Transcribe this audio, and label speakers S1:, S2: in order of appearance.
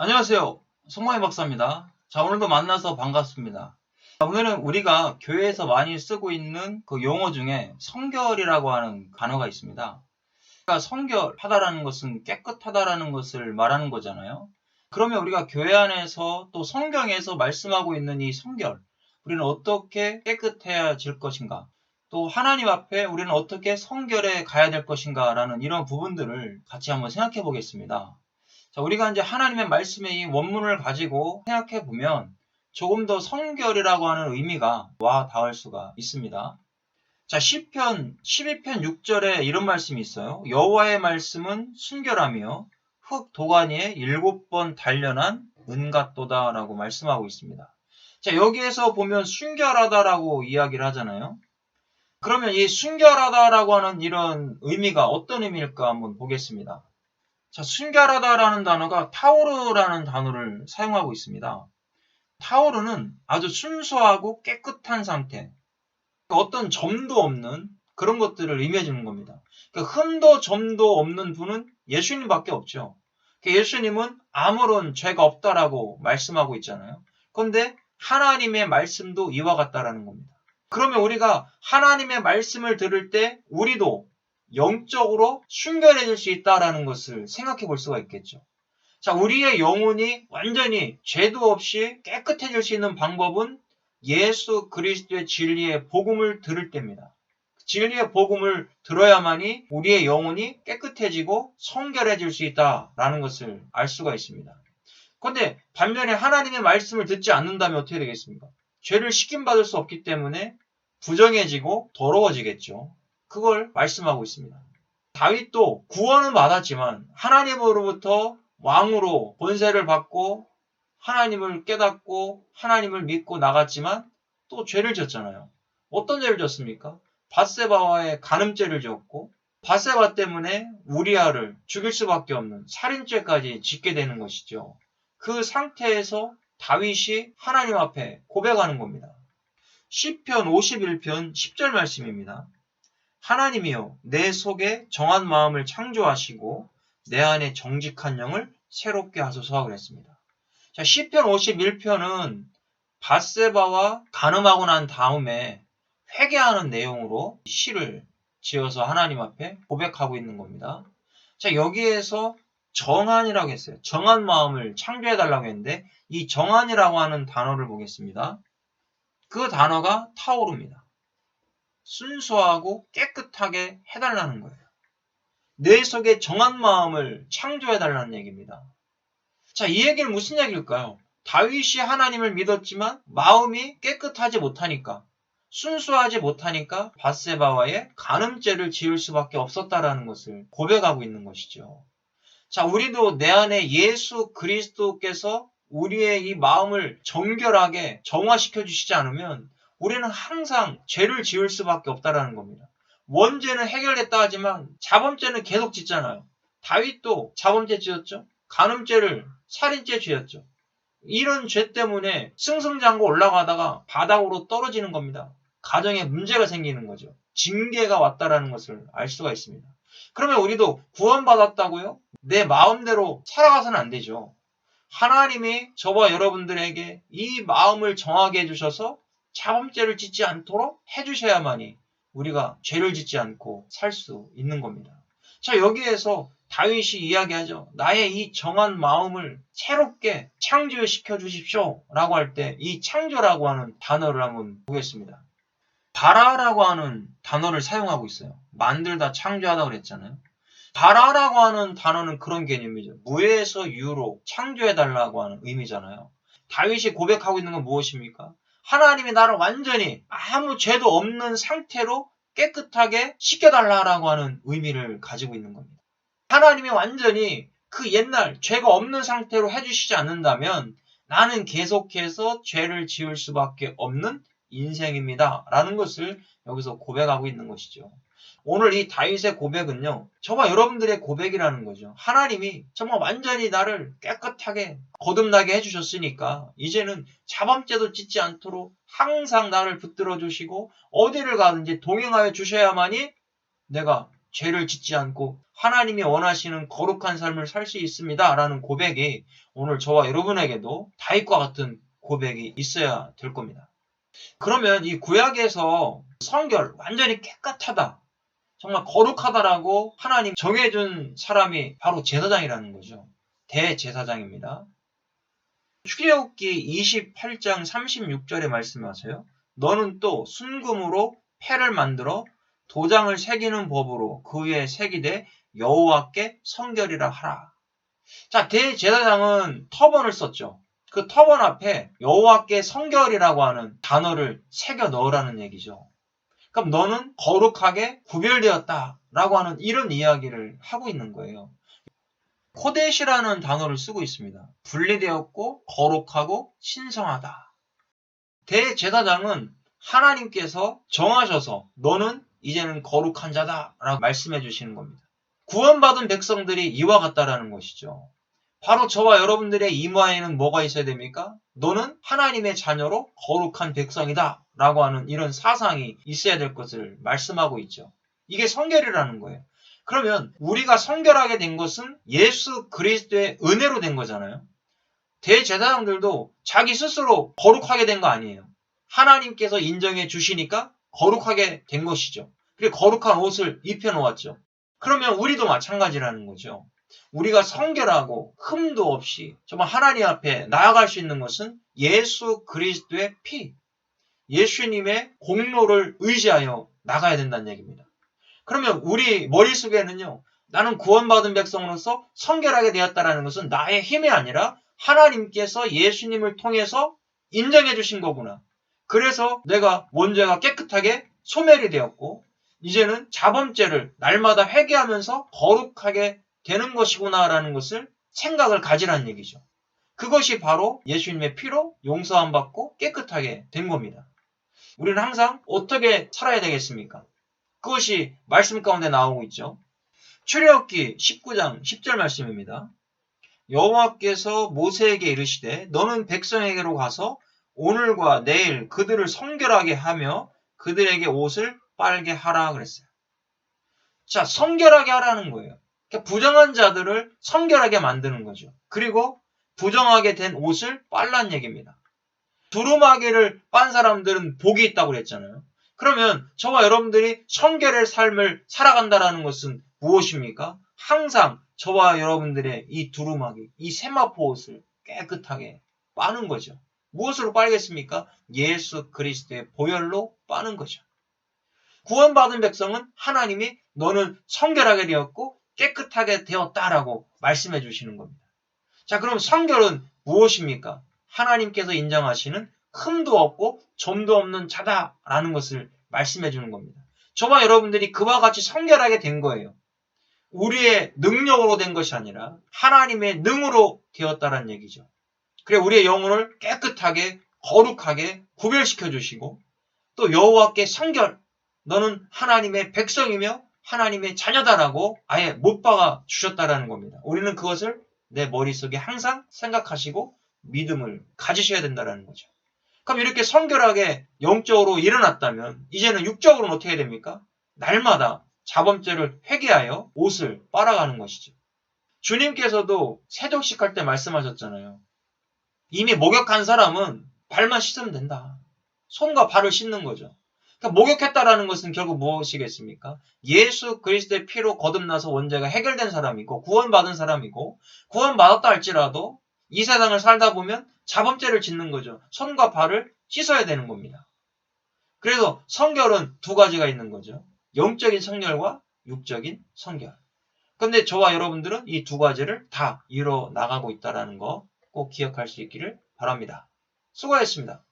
S1: 안녕하세요. 송마희 박사입니다. 자, 오늘도 만나서 반갑습니다. 자, 오늘은 우리가 교회에서 많이 쓰고 있는 그 용어 중에 성결이라고 하는 단어가 있습니다. 그러니까 성결하다라는 것은 깨끗하다라는 것을 말하는 거잖아요. 그러면 우리가 교회 안에서 또 성경에서 말씀하고 있는 이 성결, 우리는 어떻게 깨끗해질 것인가? 또 하나님 앞에 우리는 어떻게 성결에 가야 될 것인가라는 이런 부분들을 같이 한번 생각해 보겠습니다. 자, 우리가 이제 하나님의 말씀의 이 원문을 가지고 생각해 보면 조금 더 성결이라고 하는 의미가 와 닿을 수가 있습니다. 자, 시편 12편 6절에 이런 말씀이 있어요. 여호와의 말씀은 순결하며 흙 도가니에 일곱 번 단련한 은같도다라고 말씀하고 있습니다. 자, 여기에서 보면 순결하다라고 이야기를 하잖아요. 그러면 이 순결하다라고 하는 이런 의미가 어떤 의미일까 한번 보겠습니다. 자, 순결하다라는 단어가 타오르라는 단어를 사용하고 있습니다. 타오르는 아주 순수하고 깨끗한 상태, 어떤 점도 없는 그런 것들을 의미해 주는 겁니다. 그러니까 흠도 점도 없는 분은 예수님밖에 없죠. 그러니까 예수님은 아무런 죄가 없다라고 말씀하고 있잖아요. 그런데 하나님의 말씀도 이와 같다라는 겁니다. 그러면 우리가 하나님의 말씀을 들을 때 우리도 영적으로 순결해질 수 있다라는 것을 생각해 볼 수가 있겠죠. 자, 우리의 영혼이 완전히 죄도 없이 깨끗해질 수 있는 방법은 예수 그리스도의 진리의 복음을 들을 때입니다. 진리의 복음을 들어야만이 우리의 영혼이 깨끗해지고 성결해질 수 있다라는 것을 알 수가 있습니다. 그런데 반면에 하나님의 말씀을 듣지 않는다면 어떻게 되겠습니까? 죄를 시킴받을 수 없기 때문에 부정해지고 더러워지겠죠. 그걸 말씀하고 있습니다. 다윗도 구원은 받았지만 하나님으로부터 왕으로 본세를 받고 하나님을 깨닫고 하나님을 믿고 나갔지만 또 죄를 졌잖아요. 어떤 죄를 졌습니까? 바세바와의 간음죄를 지었고 바세바 때문에 우리아를 죽일 수밖에 없는 살인죄까지 짓게 되는 것이죠. 그 상태에서 다윗이 하나님 앞에 고백하는 겁니다. 시편 51편 10절 말씀입니다. 하나님이여 내 속에 정한 마음을 창조하시고 내 안에 정직한 영을 새롭게 하소서 그랬습니다. 자, 시편 51편은 바세바와 간음하고 난 다음에 회개하는 내용으로 시를 지어서 하나님 앞에 고백하고 있는 겁니다. 자, 여기에서 정한이라고 했어요. 정한 마음을 창조해 달라고 했는데 이 정한이라고 하는 단어를 보겠습니다. 그 단어가 타오릅니다. 순수하고 깨끗하게 해달라는 거예요. 내 속에 정한 마음을 창조해달라는 얘기입니다. 자, 이 얘기는 무슨 얘기일까요? 다윗이 하나님을 믿었지만 마음이 깨끗하지 못하니까, 순수하지 못하니까 바세바와의 간음죄를 지을 수밖에 없었다라는 것을 고백하고 있는 것이죠. 자, 우리도 내 안에 예수 그리스도께서 우리의 이 마음을 정결하게 정화시켜 주시지 않으면 우리는 항상 죄를 지을 수밖에 없다라는 겁니다. 원죄는 해결됐다 하지만 자범죄는 계속 짓잖아요. 다윗도 자범죄 지었죠. 간음죄를 살인죄 지었죠. 이런 죄 때문에 승승장구 올라가다가 바닥으로 떨어지는 겁니다. 가정에 문제가 생기는 거죠. 징계가 왔다라는 것을 알 수가 있습니다. 그러면 우리도 구원받았다고요? 내 마음대로 살아가서는 안 되죠. 하나님이 저와 여러분들에게 이 마음을 정하게 해주셔서 자범죄를 짓지 않도록 해주셔야만이 우리가 죄를 짓지 않고 살 수 있는 겁니다. 자, 여기에서 다윗이 이야기하죠. 나의 이 정한 마음을 새롭게 창조시켜 주십시오. 라고 할 때 이 창조라고 하는 단어를 한번 보겠습니다. 바라라고 하는 단어를 사용하고 있어요. 만들다 창조하다 그랬잖아요. 바라라고 하는 단어는 그런 개념이죠. 무에서 유로 창조해달라고 하는 의미잖아요. 다윗이 고백하고 있는 건 무엇입니까? 하나님이 나를 완전히 아무 죄도 없는 상태로 깨끗하게 씻겨달라고 하는 의미를 가지고 있는 겁니다. 하나님이 완전히 그 옛날 죄가 없는 상태로 해주시지 않는다면 나는 계속해서 죄를 지을 수밖에 없는 인생입니다. 라는 것을 여기서 고백하고 있는 것이죠. 오늘 이 다윗의 고백은요, 저와 여러분들의 고백이라는 거죠. 하나님이 정말 완전히 나를 깨끗하게 거듭나게 해주셨으니까, 이제는 자범죄도 짓지 않도록 항상 나를 붙들어 주시고, 어디를 가든지 동행하여 주셔야만이 내가 죄를 짓지 않고 하나님이 원하시는 거룩한 삶을 살 수 있습니다. 라는 고백이 오늘 저와 여러분에게도 다윗과 같은 고백이 있어야 될 겁니다. 그러면 이 구약에서 성결 완전히 깨끗하다. 정말 거룩하다라고 하나님 정해준 사람이 바로 제사장이라는 거죠. 대제사장입니다. 출애굽기 28장 36절에 말씀하세요. 너는 또 순금으로 패를 만들어 도장을 새기는 법으로 그 위에 새기되 여호와께 성결이라 하라. 자, 대제사장은 터번을 썼죠. 그 터번 앞에 여호와께 성결이라고 하는 단어를 새겨 넣으라는 얘기죠. 그럼 너는 거룩하게 구별되었다 라고 하는 이런 이야기를 하고 있는 거예요. 코데시라는 단어를 쓰고 있습니다. 분리되었고 거룩하고 신성하다. 대제사장은 하나님께서 정하셔서 너는 이제는 거룩한 자다 라고 말씀해 주시는 겁니다. 구원받은 백성들이 이와 같다라는 것이죠. 바로 저와 여러분들의 이마에는 뭐가 있어야 됩니까? 너는 하나님의 자녀로 거룩한 백성이다 라고 하는 이런 사상이 있어야 될 것을 말씀하고 있죠. 이게 성결이라는 거예요. 그러면 우리가 성결하게 된 것은 예수 그리스도의 은혜로 된 거잖아요. 대제사장들도 자기 스스로 거룩하게 된 거 아니에요. 하나님께서 인정해 주시니까 거룩하게 된 것이죠. 그리고 거룩한 옷을 입혀 놓았죠. 그러면 우리도 마찬가지라는 거죠. 우리가 성결하고 흠도 없이 정말 하나님 앞에 나아갈 수 있는 것은 예수 그리스도의 피, 예수님의 공로를 의지하여 나가야 된다는 얘기입니다. 그러면 우리 머릿속에는요, 나는 구원받은 백성으로서 성결하게 되었다라는 것은 나의 힘이 아니라 하나님께서 예수님을 통해서 인정해 주신 거구나. 그래서 내가 원죄가 깨끗하게 소멸이 되었고 이제는 자범죄를 날마다 회개하면서 거룩하게 되는 것이구나라는 것을 생각을 가지라는 얘기죠. 그것이 바로 예수님의 피로 용서함 받고 깨끗하게 된 겁니다. 우리는 항상 어떻게 살아야 되겠습니까? 그것이 말씀 가운데 나오고 있죠. 출애굽기 19장 10절 말씀입니다. 여호와께서 모세에게 이르시되 너는 백성에게로 가서 오늘과 내일 그들을 성결하게 하며 그들에게 옷을 빨게 하라 그랬어요. 자, 성결하게 하라는 거예요. 그러니까 부정한 자들을 성결하게 만드는 거죠. 그리고 부정하게 된 옷을 빨란 얘기입니다. 두루마기를 빤 사람들은 복이 있다고 그랬잖아요. 그러면 저와 여러분들이 성결의 삶을 살아간다라는 것은 무엇입니까? 항상 저와 여러분들의 이 두루마기, 이 세마포 옷을 깨끗하게 빠는 거죠. 무엇으로 빨겠습니까? 예수 그리스도의 보혈로 빠는 거죠. 구원받은 백성은 하나님이 너는 성결하게 되었고 깨끗하게 되었다라고 말씀해 주시는 겁니다. 자, 그럼 성결은 무엇입니까? 하나님께서 인정하시는 흠도 없고 점도 없는 자다라는 것을 말씀해 주는 겁니다. 저와 여러분들이 그와 같이 성결하게 된 거예요. 우리의 능력으로 된 것이 아니라 하나님의 능으로 되었다는 얘기죠. 그래 우리의 영혼을 깨끗하게 거룩하게 구별시켜 주시고 또 여호와께 성결 너는 하나님의 백성이며 하나님의 자녀다라고 아예 못 박아 주셨다라는 겁니다. 우리는 그것을 내 머릿속에 항상 생각하시고 믿음을 가지셔야 된다라는 거죠. 그럼 이렇게 성결하게 영적으로 일어났다면 이제는 육적으로는 어떻게 됩니까? 날마다 자범죄를 회개하여 옷을 빨아가는 것이죠. 주님께서도 세족식 할 때 말씀하셨잖아요. 이미 목욕한 사람은 발만 씻으면 된다. 손과 발을 씻는 거죠. 그러니까 목욕했다라는 것은 결국 무엇이겠습니까? 예수 그리스도의 피로 거듭나서 원죄가 해결된 사람이고 구원받은 사람이고 구원받았다 할지라도 이 세상을 살다 보면 자범죄를 짓는 거죠. 손과 발을 씻어야 되는 겁니다. 그래서 성결은 두 가지가 있는 거죠. 영적인 성결과 육적인 성결. 근데 저와 여러분들은 이 두 가지를 다 이뤄 나가고 있다는 거 꼭 기억할 수 있기를 바랍니다. 수고하셨습니다.